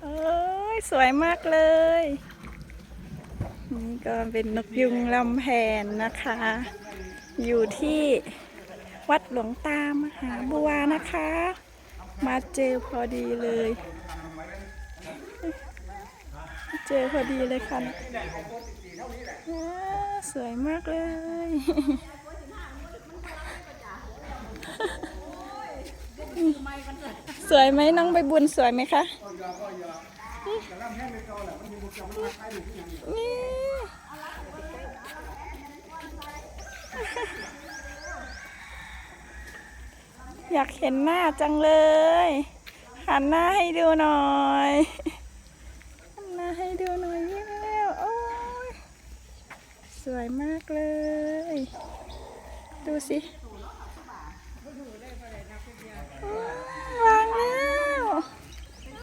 โอ้ยสวยมากเลย นี่ก็เป็นนกยุงลำแพนนะคะ อยู่ที่วัดหลวงตามหาบัวนะคะ มาเจอพอดีเลย เจอพอดีเลยค่ะสวยมากเลย สวยไหมน้องใบบุญสวยไหมคะนี่อยากเห็นหน้าจังเลยหันหน้าให้ดูหน่อยหันหน้าให้ดูหน่อยเร็วโอ้ยสวยมากเลย ดูสิ